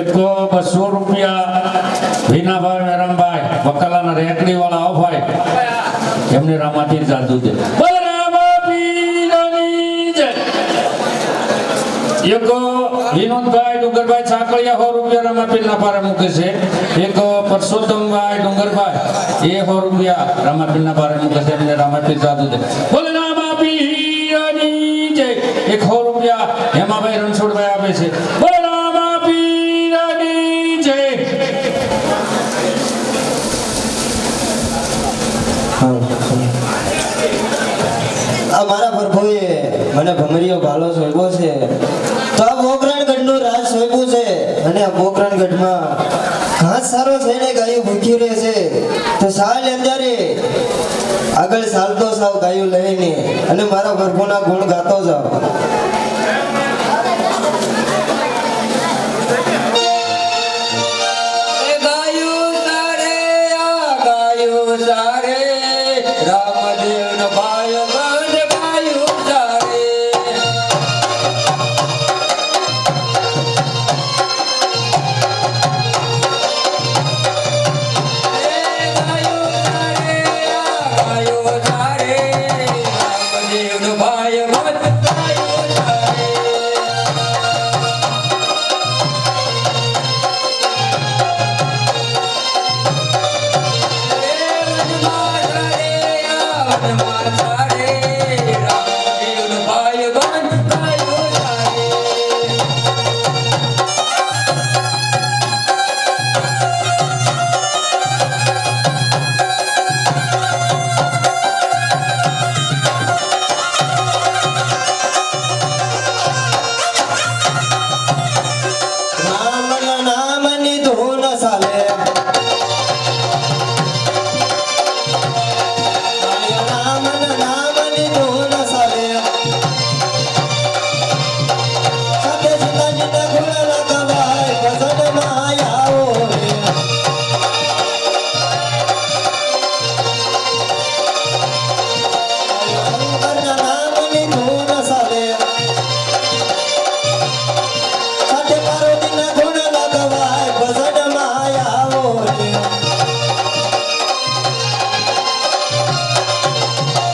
એક બસો રૂપિયા ભીનાભાઈ મેરમભાઈ વકાલાના રેકડી વાળા ભાઈ એમને રામાથી જાદુ દે. એક વિનોદભાઈ ડુંગરભાઈ છાકળિયા સો રૂપિયા રામાપીરના પારે મૂકે છે. એક પરસોત્તમભાઈ ડુંગરભાઈ, એ સો રૂપિયા રામાપીરના પારે મૂકે છે. એમને રામાપીર જાદુ દે. બોલ એક સો રૂપિયા હેમાભાઈ રણછોડભાઈ આપે છે. બોલ આ મારા પ્રભુએ મને ભમરીયો ભાલો સોંપ્યો છે. તો આ પોખરણગઢનું રાજ સોંપ્યું છે. અને આ પોખરણગઢમાં ઘાસ સારો થઈને ગાયું ભૂખી રહે છે. તો સાલ અંજારે આગળ ચાલતો સાવ ગાયું લઈને અને મારા પ્રભુના ગુણ ગાતો જાવ